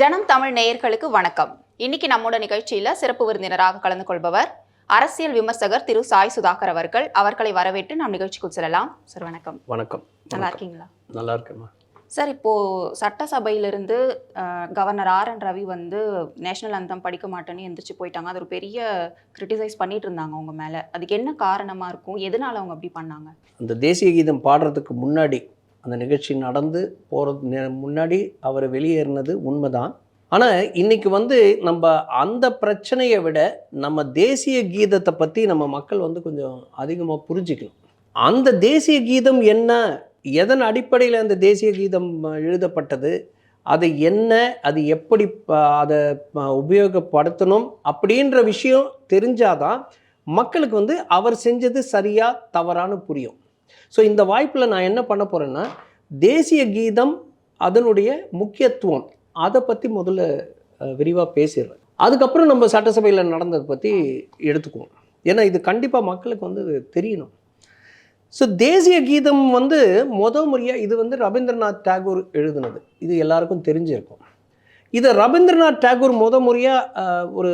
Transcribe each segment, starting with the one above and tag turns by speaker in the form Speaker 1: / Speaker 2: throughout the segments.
Speaker 1: ஜனம் தமிழ் நேயர்களுக்கு வணக்கம். இன்னைக்கு நம்மோட நிகழ்ச்சியில சிறப்பு விருந்தினராக கலந்து கொள்பவர் அரசியல் விமர்சகர் திரு சாய் சுதாகர் அவர்கள். அவர்களை வரவேற்று நாம் நிகழ்ச்சிக்கு செல்லலாம். சார் வணக்கம்.
Speaker 2: வணக்கம்.
Speaker 1: நல்லா இருக்கீங்களா?
Speaker 2: நல்லா இருக்கேம்மா.
Speaker 1: சார் இப்போ சட்டசபையிலிருந்து கவர்னர் ஆர் என் ரவி வந்து நேஷனல் அந்தம் படிக்க மாட்டேன்னு எந்திரிச்சு போயிட்டாங்க. அது ஒரு பெரிய கிரிட்டிசைஸ் பண்ணிட்டு இருந்தாங்க அவங்க மேல. அதுக்கு என்ன காரணமா இருக்கும்? எதனால அவங்க அப்படி பண்ணாங்க?
Speaker 2: அந்த தேசிய கீதம் பாடுறதுக்கு முன்னாடி அந்த நிகழ்ச்சி நடந்து போகிறது முன்னாடி அவர் வெளியேறினது உண்மைதான். ஆனால் இன்றைக்கி வந்து நம்ம அந்த பிரச்சனையை விட நம்ம தேசிய கீதத்தை பற்றி நம்ம மக்கள் வந்து கொஞ்சம் அதிகமாக புரிஞ்சிக்கணும். அந்த தேசிய கீதம் என்ன? எதன் அடிப்படையில் அந்த தேசிய கீதம் எழுதப்பட்டது? அது என்ன? அது எப்படி அதை உபயோகப்படுத்தணும்? அப்படின்ற விஷயம் தெரிஞ்சாதான் மக்களுக்கு வந்து அவர் செஞ்சது சரியாக தவறான்னு புரியும். ஸோ இந்த வாய்ப்பில் நான் என்ன பண்ண போகிறேன்னா தேசிய கீதம் அதனுடைய முக்கியத்துவம். அதை பற்றி முதல்ல விரிவாக பேசிடுறேன். அதுக்கப்புறம் நம்ம சட்டசபையில் நடந்ததை பற்றி எடுத்துக்குவோம். ஏன்னா இது கண்டிப்பாக மக்களுக்கு வந்து தெரியணும். ஸோ தேசிய கீதம் வந்து முத முறையாக இது வந்து ரவீந்திரநாத் டாகூர் எழுதுனது. இது எல்லாருக்கும் தெரிஞ்சிருக்கும். இதை ரவீந்திரநாத் டாகூர் முத முறையாக ஒரு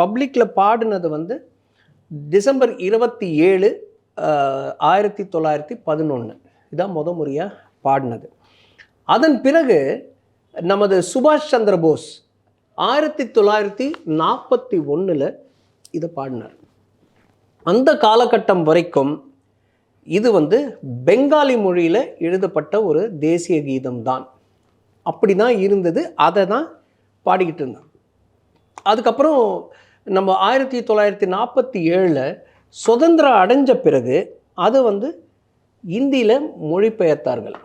Speaker 2: பப்ளிக்கில் பாடினது வந்து டிசம்பர் இருபத்தி ஏழு ஆயிரத்தி தொள்ளாயிரத்தி பதினொன்று இதான் முத முறையாக பாடினது. அதன் பிறகு நமது சுபாஷ் சந்திர போஸ் ஆயிரத்தி தொள்ளாயிரத்தி நாற்பத்தி ஒன்றில் இதை பாடினார். அந்த காலகட்டம் வரைக்கும் இது வந்து பெங்காலி மொழியில் எழுதப்பட்ட ஒரு தேசிய கீதம் தான் அப்படி தான் இருந்தது. அதை தான் பாடிக்கிட்டு இருந்தான் அதுக்கப்புறம் நம்ம ஆயிரத்தி தொள்ளாயிரத்தி நாற்பத்தி ஏழில் சுதந்திரம் அடைஞ்ச பிறகு அதை வந்து இந்தியில் மொழிபெயர்த்தார்கள்.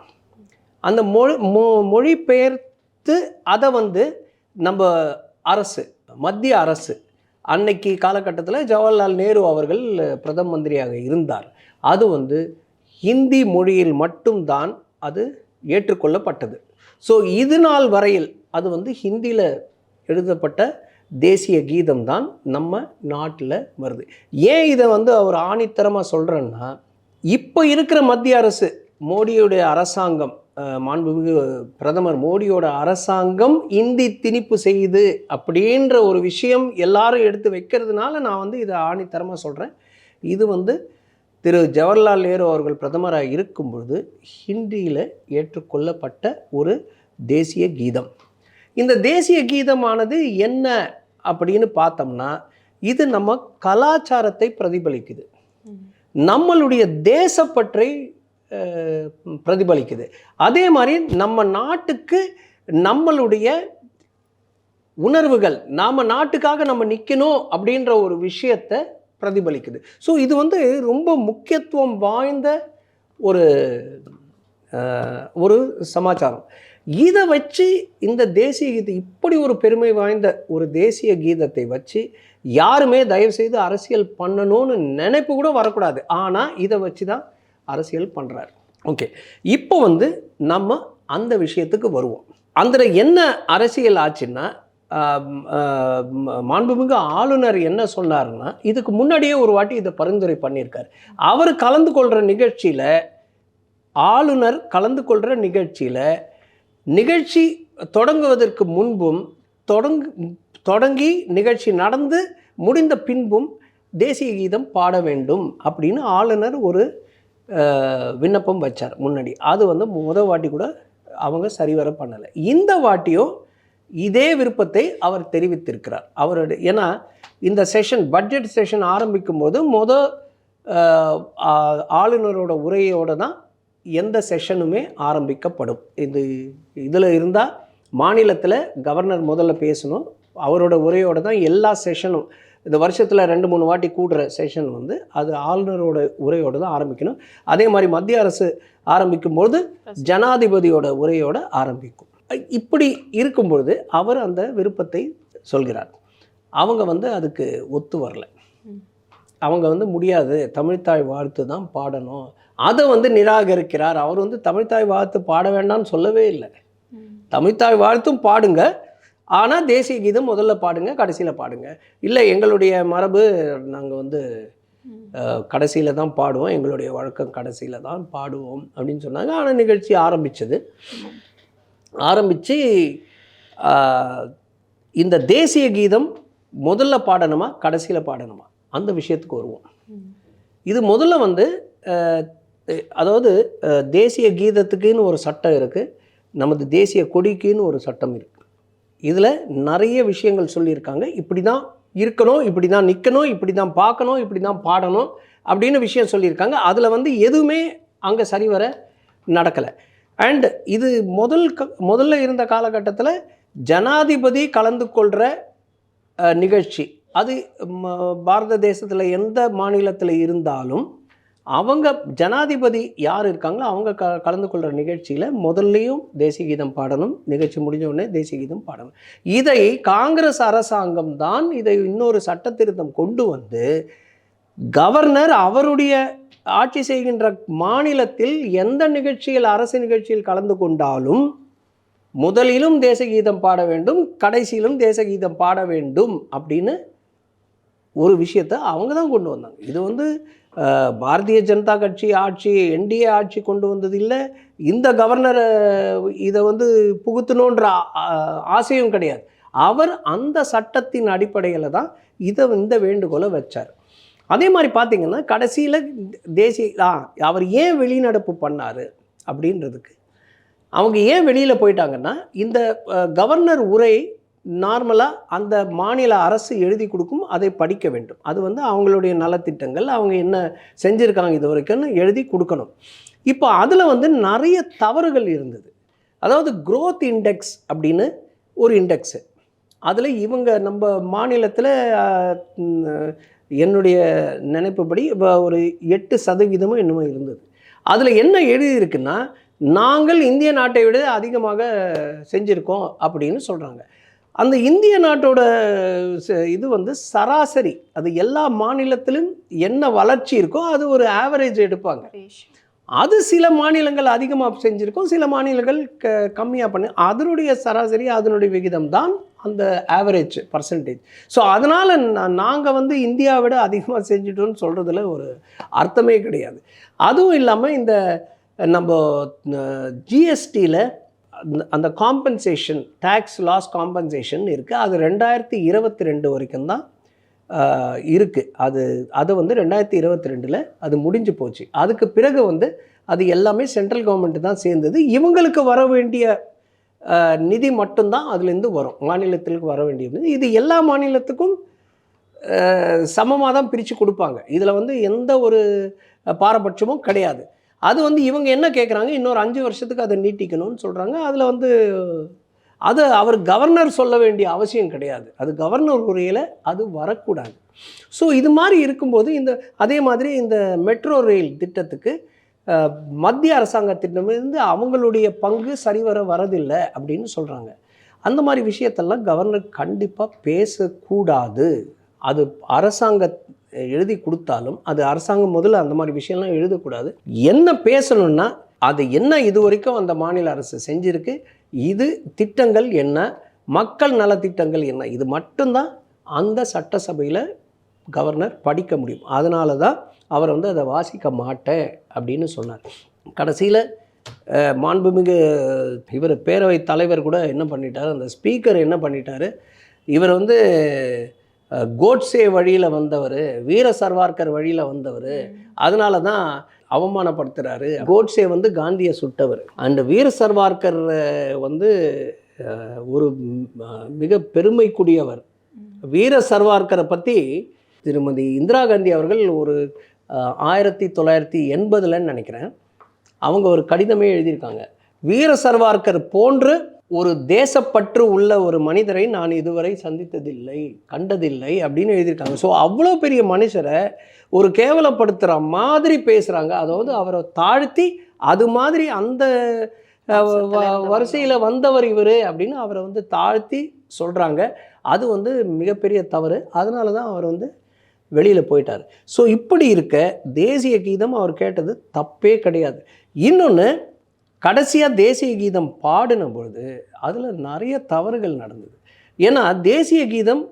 Speaker 2: அந்த மொழி மொ மொழிபெயர்த்து அதை வந்து நம்ம அரசு மத்திய அரசு அன்னைக்கு காலகட்டத்தில் ஜவஹர்லால் நேரு அவர்கள் பிரதம மந்திரியாக இருந்தார். அது வந்து ஹிந்தி மொழியில் மட்டும்தான் அது ஏற்றுக்கொள்ளப்பட்டது. ஸோ இது நாள் வரையில் அது வந்து ஹிந்தியில் எழுதப்பட்ட தேசிய கீதம் தான் நம்ம நாட்டில் வருது. ஏன் இதை வந்து அவர் ஆணித்தரமாக சொல்கிறேன்னா இப்போ இருக்கிற மத்திய அரசு மோடியுடைய அரசாங்கம் மாண்புமிகு பிரதமர் மோடியோட அரசாங்கம் இந்தி திணிப்பு செய்யுது அப்படின்ற ஒரு விஷயம் எல்லாரும் எடுத்து வைக்கிறதுனால நான் வந்து இதை ஆணித்தரமாக சொல்கிறேன் இது வந்து திரு ஜவஹர்லால் நேரு அவர்கள் பிரதமராக இருக்கும் பொழுது ஹிந்தியில் ஏற்றுக்கொள்ளப்பட்ட ஒரு தேசிய கீதம். இந்த தேசிய கீதமானது என்ன அப்படின்னு பார்த்தோம்னா இது நம்ம கலாச்சாரத்தை பிரதிபலிக்குது. நம்மளுடைய தேசப்பற்றை பிரதிபலிக்குது. அதே மாதிரி நம்ம நாட்டுக்கு நம்மளுடைய உணர்வுகள் நாம் நாட்டுக்காக நம்ம நிற்கணும் அப்படின்ற ஒரு விஷயத்தை பிரதிபலிக்குது. ஸோ இது வந்து ரொம்ப முக்கியத்துவம் வாய்ந்த ஒரு ஒரு சமாச்சாரம். இதை வச்சு இந்த தேசிய கீதம் இப்படி ஒரு பெருமை வாய்ந்த ஒரு தேசிய கீதத்தை வச்சு யாருமே தயவு செய்து அரசியல் பண்ணணும்னு நினைப்பு கூட வரக்கூடாது. ஆனால் இதை வச்சு தான் அரசியல் பண்ணுறாரு ஓகே. இப்போ வந்து நம்ம அந்த விஷயத்துக்கு வருவோம். அந்த என்ன அரசியல் ஆச்சுன்னா மாண்புமிகு ஆளுநர் என்ன சொன்னார்னா இதுக்கு முன்னாடியே ஒரு வாட்டி இதை பரிந்துரை பண்ணியிருக்கார். அவர் கலந்து கொள்கிற நிகழ்ச்சியில் ஆளுநர் கலந்து கொள்கிற நிகழ்ச்சியில் நிகழ்ச்சி தொடங்குவதற்கு முன்பும் தொடங்கு தொடங்கி நிகழ்ச்சி நடந்து முடிந்த பின்பும் தேசிய கீதம் பாட வேண்டும் அப்படின்னு ஆளுநர் ஒரு விண்ணப்பம் வச்சார் முன்னாடி. அது வந்து முத வாட்டி கூட அவங்க சரிவர பண்ணலை. இந்த வாட்டியும் இதே விருப்பத்தை அவர் தெரிவித்திருக்கிறார். அவருடைய ஏன்னா இந்த செஷன் பட்ஜெட் செஷன் ஆரம்பிக்கும் போது முத ஆளுநரோட உரையோடு தான் எந்த செஷனுமே ஆரம்பிக்கப்படும். இது இதில் இருந்தால் மாநிலத்தில் கவர்னர் முதல்ல பேசணும். அவரோட உரையோட தான் எல்லா செஷனும் இந்த வருஷத்தில் ரெண்டு மூணு வாட்டி கூடுற செஷன் வந்து அது ஆளுநரோட உரையோட தான் ஆரம்பிக்கணும். அதே மாதிரி மத்திய அரசு ஆரம்பிக்கும்போது ஜனாதிபதியோட உரையோட ஆரம்பிக்கும். இப்படி இருக்கும்பொழுது அவர் அந்த விருப்பத்தை சொல்கிறார். அவங்க வந்து அதுக்கு ஒத்து வரல. அவங்க வந்து முடியாது. தமிழ்த்தாய் வாழ்த்து தான் பாடணும். அதை வந்து நிராகரிக்கிறார். அவர் வந்து தமிழ்த்தாய் வாழ்த்து பாட வேண்டாம்னு சொல்லவே இல்லை. தமிழ்த்தாய் வாழ்த்தும் பாடுங்க. ஆனால் தேசிய கீதம் முதல்ல பாடுங்க கடைசியில் பாடுங்க. இல்லை எங்களுடைய மரபு நாங்கள் வந்து கடைசியில் தான் பாடுவோம். எங்களுடைய வழக்கம் கடைசியில் தான் பாடுவோம் அப்படின்னு சொன்னாங்க. ஆனால் நிகழ்ச்சி ஆரம்பிச்சது. ஆரம்பித்து இந்த தேசிய கீதம் முதல்ல பாடணுமா கடைசியில் பாடணுமா? அந்த விஷயத்துக்கு வருவோம். இது முதல்ல வந்து அதாவது தேசிய கீதத்துக்குன்னு ஒரு சட்டம் இருக்குது நமது தேசிய கொடிக்குன்னு ஒரு சட்டம் இருக்குது இதில் நிறைய விஷயங்கள் சொல்லியிருக்காங்க. இப்படி தான் இருக்கணும் இப்படி தான் நிற்கணும் இப்படி தான் பார்க்கணும் இப்படி தான் பாடணும் அப்படின்னு விஷயம் சொல்லியிருக்காங்க. அதில் வந்து எதுவுமே அங்கே சரிவர நடக்கலை. அண்ட் இது முதல் க முதல்ல இருந்த காலகட்டத்தில் ஜனாதிபதி கலந்து கொள்கிற நிகழ்ச்சி அது ம- பாரத தேசத்தில் எந்த மாநிலத்தில் இருந்தாலும் அவங்க ஜனாதிபதி யார் இருக்காங்களோ அவங்க க கலந்து கொள்கிற நிகழ்ச்சியில் முதல்லையும் தேசிய கீதம் பாடணும். நிகழ்ச்சி முடிஞ்ச உடனே தேசிய கீதம் பாடணும். இதை காங்கிரஸ் அரசாங்கம் தான் இதை இன்னொரு சட்டத்திருத்தம் கொண்டு வந்து கவர்னர் அவருடைய ஆட்சி செய்கின்ற மாநிலத்தில் எந்த நிகழ்ச்சியில் அரசு நிகழ்ச்சியில் கலந்து கொண்டாலும் முதலிலும் தேசகீதம் பாட வேண்டும் கடைசியிலும் தேசகீதம் பாட வேண்டும் அப்படின்னு ஒரு விஷயத்தை அவங்க தான் கொண்டு வந்தாங்க. இது வந்து பாரதிய ஜனதா கட்சி ஆட்சி என்டிஏ ஆட்சி கொண்டு வந்தது இல்லை இந்த கவர்னரை இதை வந்து புகுத்தணுன்ற ஆசையும் கிடையாது. அவர் அந்த சட்டத்தின் அடிப்படையில் தான் இதை இந்த வேண்டுகோளை வச்சார். அதே மாதிரி பார்த்தீங்கன்னா கடைசியில் தேசிய அவர் ஏன் வெளிநடப்பு பண்ணார் அப்படின்றதுக்கு அவங்க ஏன் வெளியில் போயிட்டாங்கன்னா இந்த கவர்னர் உரை நார்மலாக அந்த மாநில அரசு எழுதி கொடுக்கும் அதை படிக்க வேண்டும். அது வந்து அவங்களுடைய நலத்திட்டங்கள் அவங்க என்ன செஞ்சுருக்காங்க இது வரைக்கும்னு எழுதி கொடுக்கணும். இப்போ அதில் வந்து நிறைய தவறுகள் இருந்தது. அதாவது குரோத் இண்டெக்ஸ் அப்படின்னு ஒரு இண்டெக்ஸு அதில் இவங்க நம்ம மாநிலத்தில் என்னுடைய நினைப்புப்படி இப்போ ஒரு எட்டு சதவீதமும் என்னமோ இருந்தது. அதில் என்ன எழுதியிருக்குன்னா நாங்கள் இந்திய நாட்டை விட அதிகமாக செஞ்சுருக்கோம் அப்படின்னு சொல்கிறாங்க அந்த இந்திய நாட்டோட ச- இது வந்து சராசரி. அது எல்லா மாநிலத்திலும் என்ன வளர்ச்சி இருக்கோ அது ஒரு ஆவரேஜ் எடுப்பாங்க. அது சில மாநிலங்கள் அதிகமாக செஞ்சுருக்கோம் சில மாநிலங்கள் க கம்மியாக பண்ணி அதனுடைய சராசரி அதனுடைய விகிதம் தான் அந்த ஆவரேஜ் பர்சன்டேஜ் ஸோ அதனால் நாங்கள் வந்து இந்தியாவை விட அதிகமாக செஞ்சுட்டோம்னு சொல்கிறதுல ஒரு அர்த்தமே கிடையாது. அதுவும் இல்லாமல் இந்த நம்ம ஜிஎஸ்டியில் அந்த காம்பன்சேஷன் டேக்ஸ் லாஸ் காம்பன்சேஷன் இருக்குது அது ரெண்டாயிரத்தி இருபத்தி ரெண்டு வரைக்கும் தான் இருக்குது அது அது வந்து ரெண்டாயிரத்தி இருபத்தி ரெண்டில் அது முடிஞ்சு போச்சு. அதுக்கு பிறகு வந்து அது எல்லாமே சென்ட்ரல் கவர்மெண்ட் தான் சேர்ந்தது. இவங்களுக்கு வர வேண்டிய நிதி மட்டும்தான் அதுலேருந்து வரும். மாநிலத்திற்கு வர வேண்டியது இது எல்லா மாநிலத்துக்கும் சமமாக தான் பிரித்து கொடுப்பாங்க. இதில் வந்து எந்த ஒரு பாரபட்சமும் கிடையாது. அது வந்து இவங்க என்ன கேட்குறாங்க இன்னொரு அஞ்சு வருஷத்துக்கு அதை நீட்டிக்கணும்னு சொல்கிறாங்க அதில் வந்து அது அவர் கவர்னர் சொல்ல வேண்டிய அவசியம் கிடையாது. அது கவர்னர் உரையில் அது வரக்கூடாது. ஸோ இது மாதிரி இருக்கும்போது இந்த அதே மாதிரி இந்த மெட்ரோ ரயில் திட்டத்துக்கு மத்திய அரசாங்கத்திடமிருந்து அவங்களுடைய பங்கு சரிவர வரதில்லை அப்படின்னு சொல்கிறாங்க அந்த மாதிரி விஷயத்தெல்லாம் கவர்னர் கண்டிப்பாக பேசக்கூடாது. அது அரசாங்க எழுதி கொடுத்தாலும் அது அரசாங்கம் முதல்ல அந்த மாதிரி விஷயம்லாம் எழுதக்கூடாது. என்ன பேசணும்னா அது என்ன இது வரைக்கும் அந்த மாநில அரசு செஞ்சிருக்கு இது திட்டங்கள் என்ன மக்கள் நலத்திட்டங்கள் என்ன இது மட்டும்தான் அந்த சட்டசபையில் கவர்னர் படிக்க முடியும். அதனால தான் அவர் வந்து அதை வாசிக்க மாட்டேன் அப்படின்னு சொன்னார். கடைசியில் மாண்புமிகு இவர் பேரவைத் தலைவர் கூட என்ன பண்ணிட்டார் அந்த ஸ்பீக்கர் என்ன பண்ணிட்டார் இவர் வந்து கோட்சே வழியில் வந்தவர் வீர சர்வார்கர் வழியில் வந்தவர் அதனால தான் அவமானப்படுத்துகிறாரு கோட்சே வந்து காந்தியை சுட்டவர். அண்ட் வீர சர்வார்கர் வந்து ஒரு மிக பெருமைக்குரியவர். வீர சர்வார்கரை பற்றி திருமதி இந்திரா காந்தி அவர்கள் ஒரு ஆயிரத்தி தொள்ளாயிரத்தி எண்பதுலன்னு நினைக்கிறேன். அவங்க ஒரு கடிதமே எழுதியிருக்காங்க. வீர சர்வார்கர் போன்று ஒரு தேசப்பற்று உள்ள ஒரு மனிதரை நான் இதுவரை சந்தித்ததில்லை கண்டதில்லை அப்படின்னு எழுதியிருக்காங்க. ஸோ அவ்வளோ பெரிய மனுஷரை ஒரு கேவலப்படுத்துகிற மாதிரி பேசுகிறாங்க அதாவது அவரை தாழ்த்தி அது மாதிரி அந்த வரிசையில் வந்தவர் இவர் அப்படின்னு அவரை வந்து தாழ்த்தி சொல்கிறாங்க அது வந்து மிகப்பெரிய தவறு. அதனால தான் அவர் வந்து வெளியில் போயிட்டார். ஸோ இப்படி இருக்க தேசிய கீதம் அவர் கேட்டது தப்பே கிடையாது. இன்னொன்று கடைசியாக தேசிய கீதம் பாடின பொழுது அதில் நிறைய தவறுகள் நடந்தது. ஏன்னா தேசிய கீதம்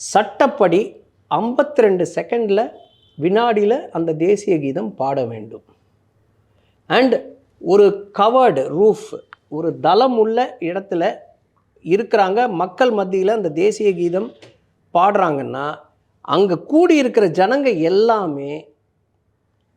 Speaker 2: சட்டப்படி 52 ரெண்டு செகண்டில் வினாடியில் அந்த தேசிய கீதம் பாட வேண்டும். அண்ட் ஒரு கவர்டு ரூஃப் ஒரு தளம் உள்ள இடத்துல இருக்கிறாங்க மக்கள் மத்தியில் அந்த தேசிய கீதம் பாடுறாங்கன்னா அங்கே கூடி இருக்கிற ஜனங்க எல்லாமே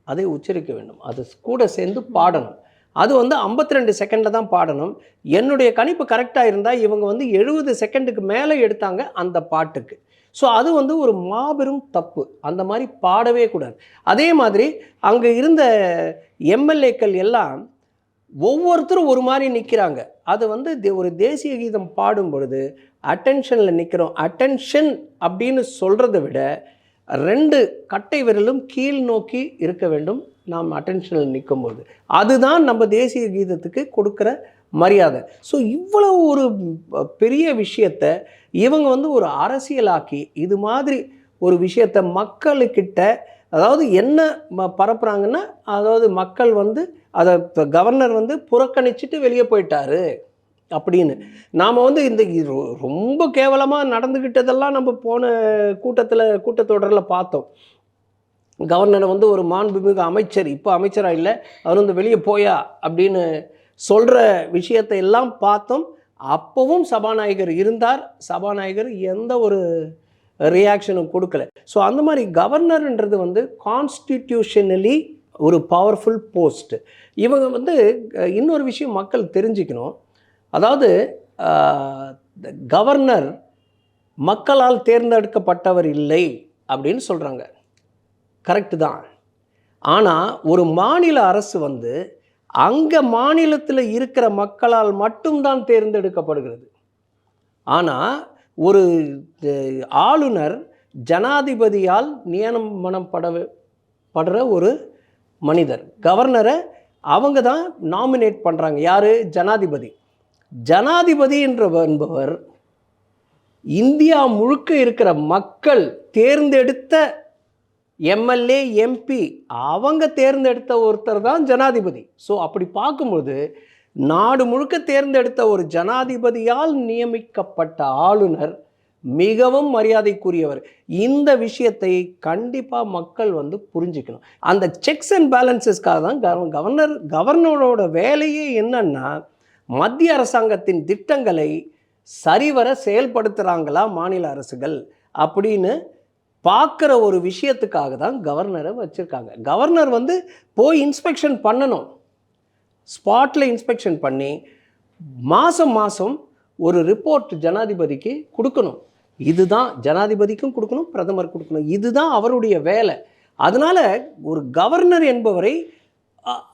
Speaker 2: அதை உச்சரிக்க வேண்டும். அது கூட சேர்ந்து பாடணும். அது வந்து 52 ரெண்டு செகண்டில் தான் பாடணும். என்னுடைய கணிப்பு கரெக்டாக இருந்தால் இவங்க வந்து எழுபது செகண்டுக்கு மேலே எடுத்தாங்க அந்த பாட்டுக்கு. ஸோ அது வந்து ஒரு மாபெரும் தப்பு. அந்த மாதிரி பாடவே கூடாது. அதே மாதிரி அங்கே இருந்த எம்எல்ஏக்கள் எல்லாம் ஒவ்வொருத்தரும் ஒரு மாதிரி நிற்கிறாங்க அது வந்து தே- ஒரு தேசிய கீதம் பாடும் பொழுது அட்டென்ஷனில் நிற்கிறோம் அட்டென்ஷன் அப்படின்னு சொல்கிறத விட ரெண்டு கட்டை விரலும் கீழ் நோக்கி இருக்க வேண்டும். நாம் அட்டென்ஷனில் நிற்கும்போது அதுதான் நம்ம தேசிய கீதத்துக்கு கொடுக்குற மரியாதை. ஸோ இவ்வளவு ஒரு பெரிய விஷயத்தை இவங்க வந்து ஒரு அரசியலாக்கி இது மாதிரி ஒரு விஷயத்தை மக்களுக்கிட்ட அதாவது என்ன பரப்புகிறாங்கன்னா அதாவது மக்கள் வந்து அதை இப்போ கவர்னர் வந்து புறக்கணிச்சிட்டு வெளியே போயிட்டாரு அப்படின்னு. நாம் வந்து இந்த ரொ- ரொம்ப கேவலமாக நடந்துக்கிட்டதெல்லாம் நம்ம போன கூட்டத்தில் கூட்டத்தொடரில் பார்த்தோம். கவர்னர் வந்து ஒரு மாண்புமிகு அமைச்சர். இப்போ அமைச்சராக இல்லை அவர் வந்து வெளியே போயா அப்படின்னு சொல்கிற விஷயத்தை எல்லாம் பார்த்தோம். அப்போவும் சபாநாயகர் இருந்தார். சபாநாயகர் எந்த ஒரு ரியாக்ஷனும் கொடுக்கல. ஸோ அந்த மாதிரி கவர்னர்ன்றது வந்து கான்ஸ்டிடியூஷனலி ஒரு பவர்ஃபுல் போஸ்ட் இவங்க வந்து இன்னொரு விஷயம் மக்கள் தெரிஞ்சுக்கணும். அதாவது கவர்னர் மக்களால் தேர்ந்தெடுக்கப்பட்டவர் இல்லை அப்படின்னு சொல்கிறாங்க கரெக்டு தான். ஆனால் ஒரு மாநில அரசு வந்து அங்கே மாநிலத்தில் இருக்கிற மக்களால் மட்டும்தான் தேர்ந்தெடுக்கப்படுகிறது. ஆனால் ஒரு ஆளுநர் ஜனாதிபதியால் நியமனப்பட படுற ஒரு மனிதர். கவர்னரை அவங்க தான் நாமினேட் பண்ணுறாங்க யார்? ஜனாதிபதி. ஜனாதிபதி என்ற என்பவர் இந்தியா முழுக்க இருக்கிற மக்கள் தேர்ந்தெடுத்த எம்எல்ஏ எம்பி அவங்க தேர்ந்தெடுத்த ஒருத்தர் தான் ஜனாதிபதி. ஸோ அப்படி பார்க்கும்போது நாடு முழுக்க தேர்ந்தெடுத்த ஒரு ஜனாதிபதியால் நியமிக்கப்பட்ட ஆளுநர் மிகவும் மரியாதைக்குரியவர். இந்த விஷயத்தை கண்டிப்பாக மக்கள் வந்து புரிஞ்சுக்கணும். அந்த செக்ஸ் அண்ட் பேலன்சஸ்க்காக தான் கவர்னர் கவர்னரோட வேலையே என்னன்னா மத்திய அரசாங்கத்தின் திட்டங்களை சரிவர செயல்படுத்துகிறாங்களா மாநில அரசுகள்? அப்படின்னு பார்க்குற ஒரு விஷயத்துக்காக தான் கவர்னரை வச்சுருக்காங்க. கவர்னர் வந்து போய் இன்ஸ்பெக்ஷன் பண்ணணும். ஸ்பாட்டில் இன்ஸ்பெக்ஷன் பண்ணி மாதம் மாதம் ஒரு ரிப்போர்ட் ஜனாதிபதிக்கு கொடுக்கணும். இதுதான் ஜனாதிபதிக்கும் கொடுக்கணும் பிரதமர் கொடுக்கணும். இதுதான் அவருடைய வேலை. அதனால் ஒரு கவர்னர் என்பவரை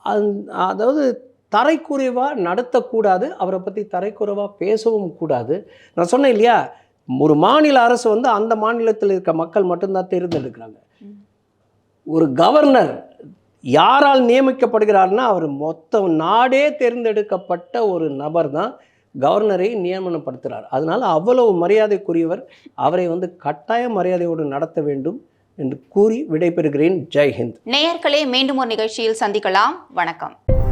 Speaker 2: அந்- அதாவது தரைக்குறைவாக நடத்தக்கூடாது அவரை பற்றி தரைக்குறைவாக பேசவும் கூடாது. நான் சொன்னேன் இல்லையா? ஒரு மாநில அரசு வந்து அந்த மாநிலத்தில் இருக்க மக்கள் மட்டும்தான் தேர்ந்தெடுக்கிறாங்க. ஒரு கவர்னர் யாரால் நியமிக்கப்படுகிறார்னா அவர் மொத்த நாடே தேர்ந்தெடுக்கப்பட்ட ஒரு நபர் தான் கவர்னரை நியமனப்படுத்துகிறார் அதனால் அவ்வளவு மரியாதைக்குரியவர் அவரை வந்து கட்டாய மரியாதையோடு நடத்த வேண்டும் என்று கூறி விடைபெறுகிறேன். ஜெய் ஹிந்த்.
Speaker 1: நேயர்களே மீண்டும் ஒரு நிகழ்ச்சியில் சந்திக்கலாம். வணக்கம்.